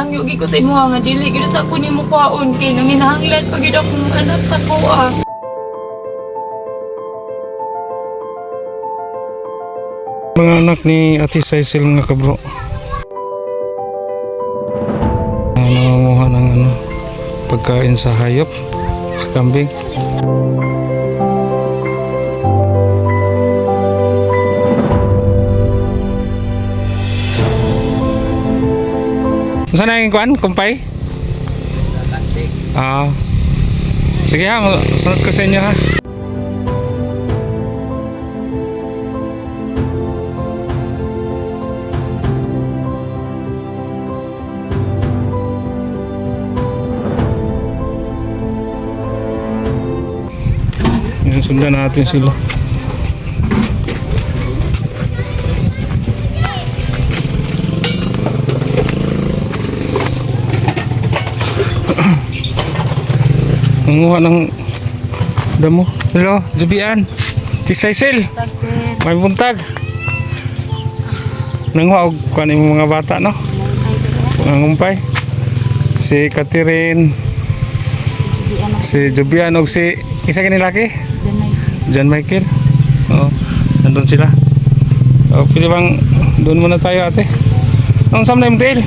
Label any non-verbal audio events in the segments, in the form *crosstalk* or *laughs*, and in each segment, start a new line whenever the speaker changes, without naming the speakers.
Ang yugi ko sa imo nga dili gyud sa kunin mo kwaon kay nanginahanglan pag gyud akong anak sa kuha.
Mga anak ni Ate Cecil nga kabro. Nangunguha ng ano, pagkain sa hayop, kambing. Saan na yung kuan? Kumpay? Ah. Sige ha, sunod ko sa inyo ha. Sundan natin sila. Nanguha ng damo. Hello, Jubian. Ti Cecil. May buntag. Nanguha og kuan mga bata no. Pangumpay. Si Catherine, si Jubian og si isa kini laki. John Michael. Oo. Nandun sila. O, pwede bang doon muna tayo ate? Ang sam na yung tail?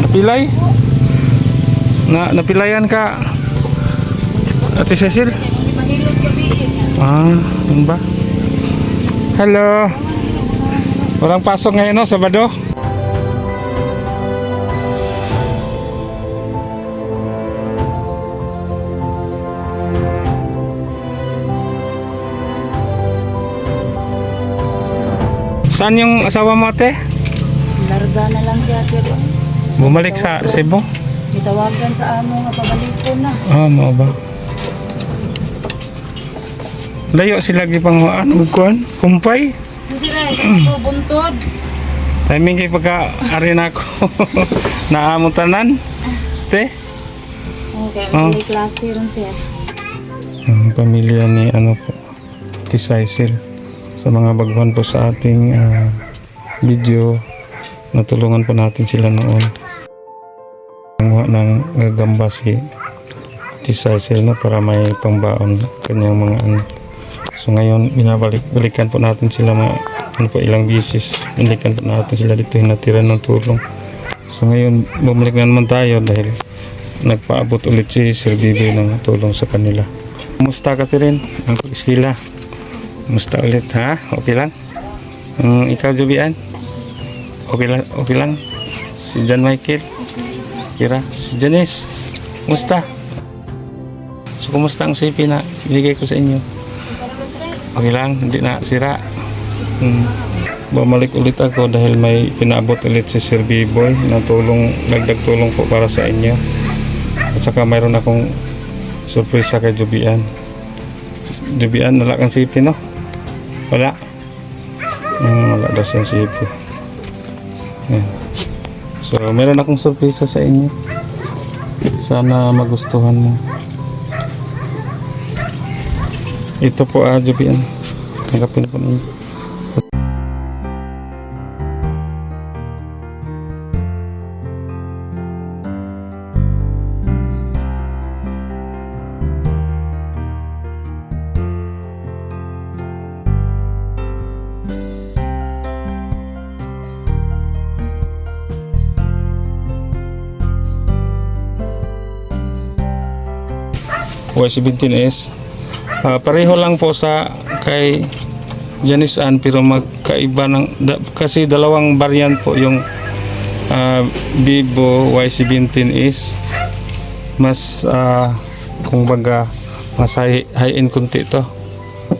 Napilay? Na, napilayan ka? Ate Cecil? Ah, yun ba? Hello. Walang pasok ngayon no, Sabado? Saan yung asawa mo ate?
Larga na lang siya sir.
Bumalik sa Cebu?
Itawagan sa amo nga pabalik ko na.
Ah, mo ba? Layo sila gipang ano kuan? Kumpay?
Sila ito buntod.
Timing kay pagka arin ako. *laughs* Naamutanan. Te?
Okay,
Oh.
may klase ron siya.
Ang pamilya ni ano po, Tisaisel. Sa mga baguhan po sa ating ah, video, natulungan po natin sila noon. Nanguha ng gagamba si Tisaisel na para may pangbaon kanyang mga anak. So ngayon, binabalik-balikan po natin sila mga ano po, ilang bisis. Balikan po natin sila dito hinatira ng tulong. So ngayon, bumalik na naman tayo dahil nagpaabot ulit si Sir Bibi ng tulong sa kanila. Kumusta ka rin? Ang pag-iskila? Kumusta ulit ha? Okay lang? Um, ikaw, Jubian? Okay lang? Okay lang? Si John Michael? Kira? Si Janice? Kumusta? So, kumusta ang sipi na binigay ko sa inyo? Okay lang? Hindi na sira? Hmm. Bumalik ulit ako dahil may pinaabot ulit si Sir B-Boy na tulong, dagdag tulong po para sa inyo. At saka mayroon akong surprise kay Jubian. Jubian, wala kang sipi, no? Wala? Hmm, wala daw siyang sipi. Yan. So, meron akong surprise sa inyo. Sana magustuhan mo. Ito po, ah, Jubian. Tanggapin po ninyo. Y17S. Ah, pareho lang po sa kay Janice Ann pero magkaiba ng da, kasi dalawang variant po yung ah, Vivo Y17S mas ah, kung baga mas high, high end kunti to.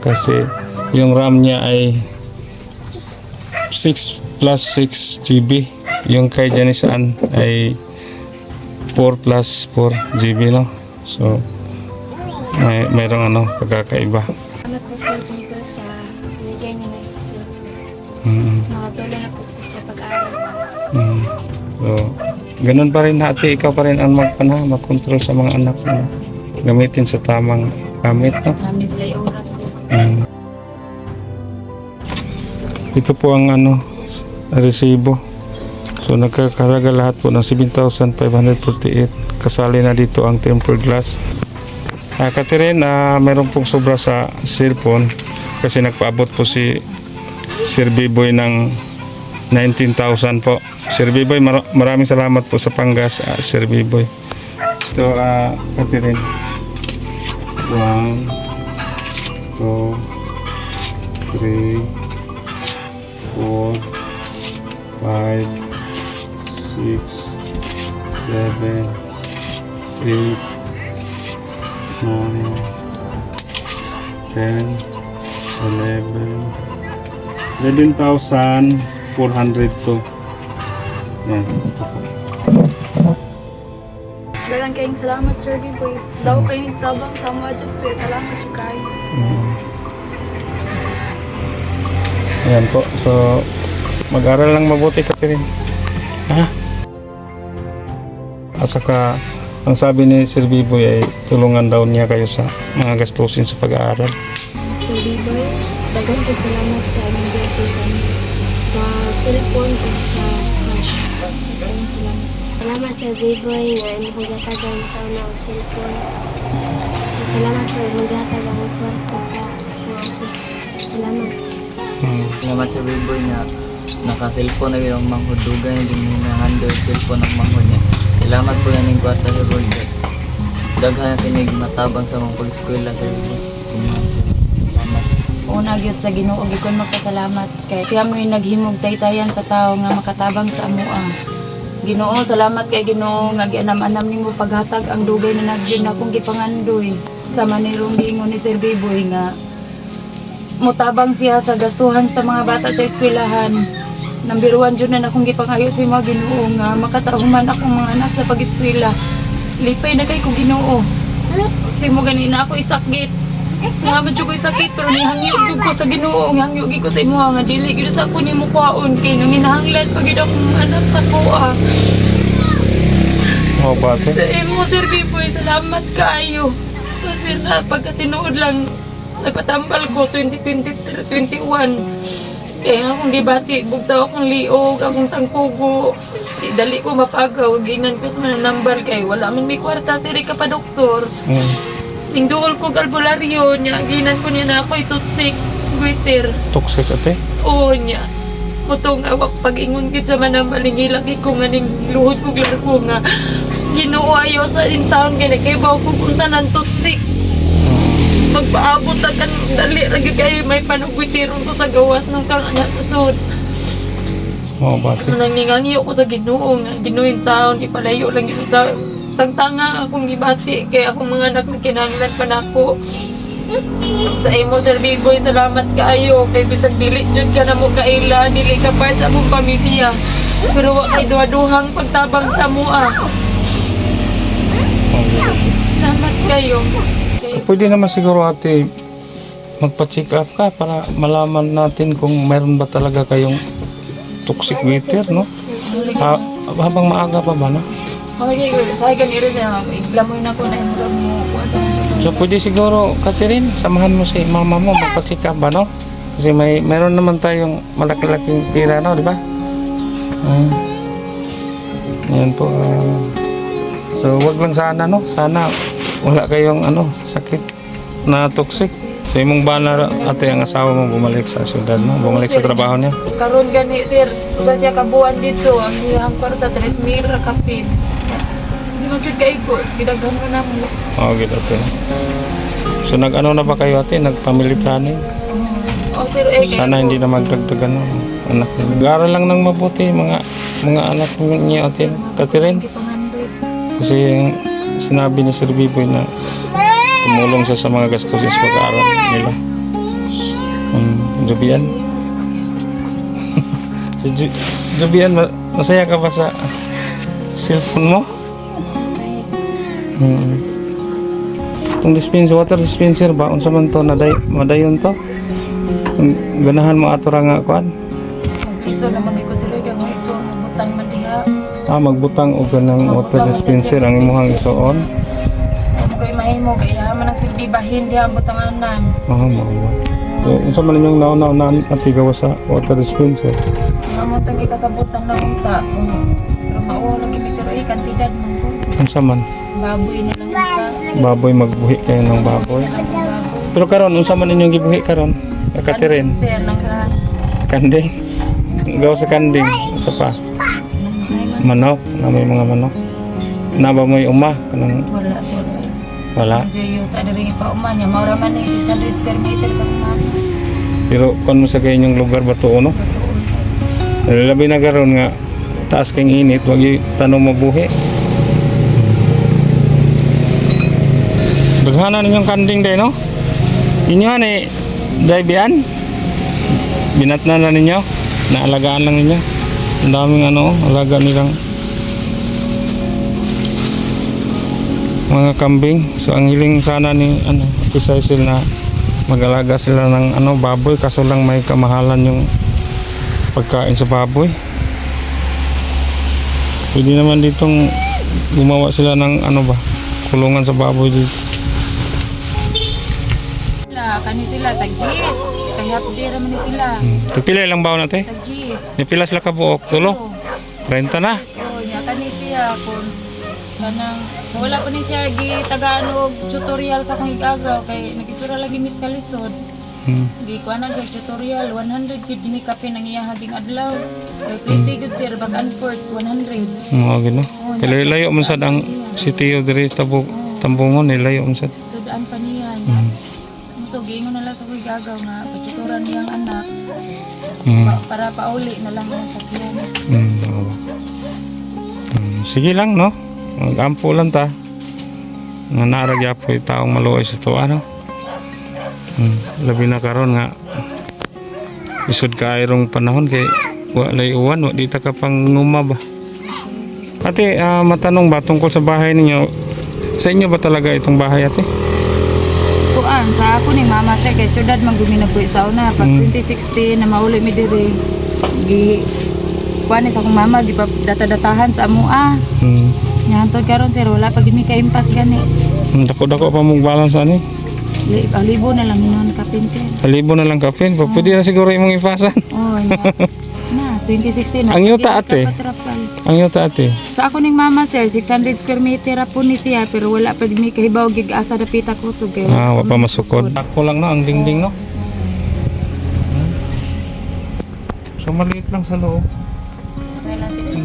Kasi yung RAM niya ay 6 plus 6 GB yung kay Janice Ann ay 4 plus 4 GB no? So may mayroong ano pagkakaiba
Salamat po sir dito sa binigay niyo na sir.
mm
Makatulong na po po sa pag-aaral ko.
mm. so ganun pa rin ate ikaw pa rin ang magpana mag-control sa mga anak mo gamitin sa tamang gamit no
Namin sila yung oras sir.
Mm. Ito po ang ano, resibo. So nagkakalaga lahat po ng 7,548. Kasali na dito ang tempered glass. Ah, Catherine, ah, meron pong sobra sa cellphone kasi nagpaabot po si Sir Biboy ng 19,000 po. Sir Biboy, mar- maraming salamat po sa panggas, ah, Sir Biboy. Ito, ah, Catherine. One, two, three, four, five, six, seven, eight, nine, ten, eleven, eleven thousand four hundred to. Yan.
Dalang kayong salamat, Sir Biboy. Daw kayo nagtabang sa mga dyan, Sir. Salamat yung kayo.
Mm. Ayan po. So, mag-aral lang mabuti ka rin. Ha? At saka, ang sabi ni Sir Biboy ay tulungan daw niya kayo sa mga gastusin sa pag-aaral.
Sir Biboy, dagang kayong salamat sa aming dito sa, sa cellphone o sa cash. Dagang salamat.
Salamat sa Biboy nga nagatagang sa una o cellphone. Salamat po nagatagang kwarta sa mga apo. Salamat.
Hmm.
Salamat sa Billboy nga naka-cellphone na yung manghudugan na din na handle cellphone ng manghud niya. Salamat po yan yung kwarta sa Lord. Daghan natin yung matabang sa mga pag-eskwela sa Billboy. Salamat.
Una gyud sa Ginoo gikon magpasalamat kay siya mo naghimog taytayan sa tao nga makatabang sa amoa. Ginoo, salamat kay Ginoo nga gianam-anam nimo paghatag ang dugay na nagyud na akong gipangandoy sa manirong giingon ni Sir Biboy nga mutabang siya sa gastuhan sa mga bata sa eskwelahan. Nambiruan jud na akong gipangayo si mga Ginoo nga makatahuman akong mga anak sa pag-eskwela. Lipay na kay ko Ginoo. Kay mo ganina ako isakit. Nga man ko sakit pero nihangyo ko sa Ginoo, gyud ko sa imo nga dili gyud sa ako nimo kuwaon kay nang hinahanglan pag gyud akong anak sa kuha.
Oh, bate.
Sa imo Sir Biboy, salamat kaayo. Kasi na pagkatinuod lang nagpatambal ko 2020 21. Kaya nga akong gibati, bugtaw akong liog, akong tangkugo. Di dali ko mapagaw, ginan ko sa mananambal kay wala man may kwarta siri ka pa doktor.
Hmm.
Ning duol ko albularyo niya, ginan ko niya na ako itutsik, guiter.
Toxic ate.
Oo niya. Mutong awak pag-ingon gid sa manambal, ningilaki ko nga ning luhod ko largo nga. Ginoo ayo sa intawon kay kay baw ko punta ng tutsik. Magpaabot na kan dali gyud kayo may panugwitiron ko sa gawas nung kang anak sa sud.
Oh, bate.
Nang ningangiyo ko sa Ginoo nga Ginoo yung taon ipalayo lang yung ta tagtanga akong gibati kay akong mga anak na kinahanglan pa nako. Sa imo Sir Big Boy, salamat kaayo kay bisag dili jud ka na mo kaila dili ka part sa among pamilya. Pero wa kay duha-duhang pagtabang sa mo ah. Salamat kayo.
Pwede naman siguro ate magpa-check up ka para malaman natin kung meron ba talaga kayong toxic waiter, no? Ha, habang maaga pa ba, no?
Okay, sa ganito na iglamoy na ko na yung mo
So pwede siguro, Catherine, samahan mo si mama mo magpa-check up ba, no? Kasi may meron naman tayong malaki-laking pira, no, di ba? Mm. Yan po. ah. so wag lang sana, no? Sana wala kayong ano, sakit na toxic. So imong bana ate ang asawa mo bumalik sa syudad, no? Bumalik sa trabaho niya.
Karon gani sir, usa siya kabuan dito, ang iyang kwarta 3,000 ra kapin. Di man jud kay ko, gidaghan mo na mo.
Oh, good ate. So nag-ano na ba kayo ate? Nag-family planning?
O sir, eh,
Sana
ko.
hindi na magdagdag ano, anak niyo. Mag-aaral lang ng mabuti mga mga anak niyo ate.
Gipangandoy.
Kasi sinabi ni Sir Biboy na tumulong siya sa mga gastusin sa pag-aaral nila. Um, Jubian. *laughs* si Ju- masaya ka ba sa cellphone mo? Hmm. Itong dispenser, water dispenser ba? Unsa man to, naday, madayon to? Ganahan mo ato ra nga kuan. Ah, magbutang og ganang water dispenser ang imuhang isuon.
Kayo mahimo, kaya man ang sila di bahin diha ang butanganan.
Ah, mao. So, unsa man ninyong nauna-unaan at igawa sa water dispenser?
Nga mo tagi kasabutan na unta. Pero mao lagi mi sir ay kantidad man ko.
Unsa man?
Baboy na lang unta.
Baboy magbuhi kayo ng baboy. Pero karon unsa man ninyong gibuhi karon? Katirin.
Kanding.
Gawa sa kanding. Isa pa. Manok. Na may mga manok. Naba mo yung uma. Kanang
Wala sir. sir.
wala.
Ang jayo, ada rin pa umanya. Maura man ni 600 square meter sa mga
Pero kung sa kanyang lugar ba to, no? Labi na karon nga taas kang init, wag yung tanong mabuhi. Daghana ninyong kanding day, no? Inyo ni Daibian? Binatna na ninyo? Naalagaan lang ninyo? Ang daming ano, alaga nilang mga kambing. So ang hiling sana ni ano, Tisaisil na mag-alaga sila ng ano baboy kaso lang may kamahalan yung pagkain sa baboy. Pwede naman ditong gumawa sila ng ano ba kulungan sa baboy dito.
Sila, kani sila, tagis. Kaya pwede raman ni sila.
Hmm. Tupila ilang baon natin?
Tagis.
Ni pila sila ka buok? Tulo? 30 na.
So, nya kani siya kung kanang so wala pa ni siya gi tagalog tutorial sa akong igagaw kay nagistura lagi Miss Kalisod.
Hmm.
Di ko ana siya tutorial 100 gid gini kape nang iya haging adlaw. Kay 20 gid sir back and forth 100.
Mga gino. Kaya layo man sad ang sitiyo diri tabog tambungon ni layo man sad.
Sudaan pa niya.
Hmm.
Giingon na lang sa kuy gagaw nga pagtuturan niyang anak
Hmm.
pa, para pauli na lang ang sakyan.
Hmm. oo. Hmm. Sige lang no. Mag-ampo lang ta. Nga naragya po yung taong maluoy sa to ano. Hmm. Labi na karon nga isod ka ayrong panahon kay walay uwan wa di ta ka pang nguma ba. Ate, ah, matanong ba tungkol sa bahay ninyo? Sa inyo ba talaga itong bahay ate?
Kuan sa ako ni mama sir kay syudad man gumi na po sa una pag
Mm.
2016 na mauli mi diri gi kuan ni sa akong mama gi data-datahan sa amua.
Hmm.
Nya hantod karon sir wala pa gid mi kaimpas gani.
Hmm, Dako-dako pa mong balance ani.
Li, ang libo na lang inon kapin sir.
Talibo na lang kapin. Pa pwede na siguro imong ipasan.
Oh, nya. *laughs* na 2016 na.
Ang yuta, ate?
patrapal.
Ang yuta ate.
Sa ako ning mama sir 600 square meter po ni siya pero wala pa gid mi kahibaw gig asa dapita ko to kay.
Ah, wa pa masukod. Ako lang no, ang dingding no. Hmm. So maliit lang sa loob.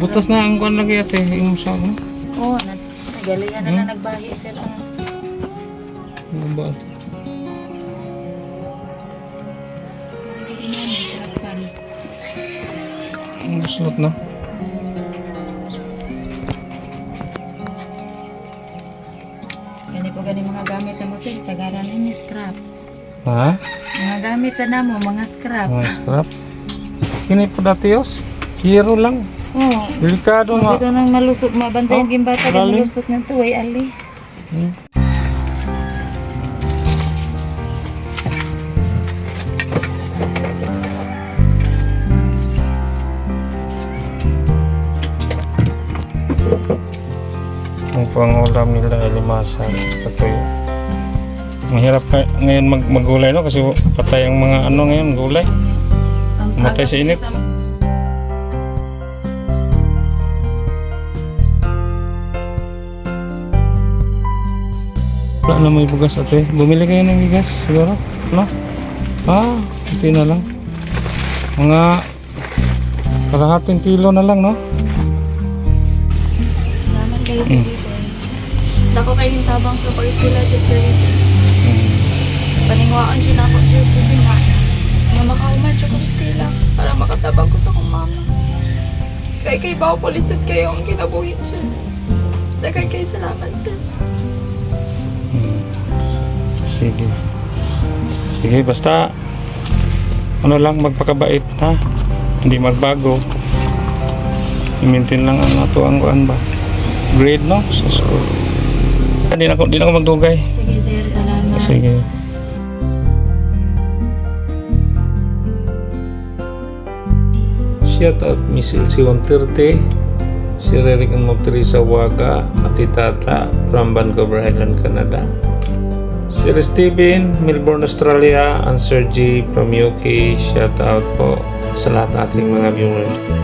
Butas na ang kuan lagi ate, imong sa no.
Oh, nag nagalian na lang nagbahi sir ang
Ano ba? Ang slot na.
Gani mga gamit na mo sir, sagaran ni scrap.
Ha?
Mga gamit sa namo, mga scrap.
Mga scrap. Kini po datios. Hero lang.
Oh,
Delikado nga.
dito nang malusot, mabantay ang
Oh,
gimbata din
lalim.
malusot ng tuway, ali.
Ang pangulam nila ay limasan. Patuyo. Mahirap ngayon mag magulay no kasi patay ang mga ano ngayon gulay. Matay sa init. Wala na may bugas ate. Bumili kayo ng bigas siguro? No? Ah, hindi na lang. Mga kalahating kilo na lang, no?
Salamat kayo sa
Mm.
Dako kayo yung tabang sa pag-eskwela dito, sir. Paningwaan siya na ako, sir. Pwede nga. Nga makauman siya kung eskwela para makatabang ko sa akong mama. Kaya kay Bao Polisit kayo ang kinabuhi siya. Dagan kayo salamat, sir.
Hmm. Sige. Sige, basta ano lang magpakabait ha. Hindi magbago. I-maintain lang ang ato ang ba. Grade no sa school. Hindi na ako, hindi na ako magdugay.
Sige, sir. Salamat.
Sige. Shout out Miss Elsie 130 si Rerik mo Teresa Waga at Tata from Vancouver Island, Canada Sir Steven, Melbourne, Australia, and Sir G from UK. Shout out po sa lahat ng ating mga viewers.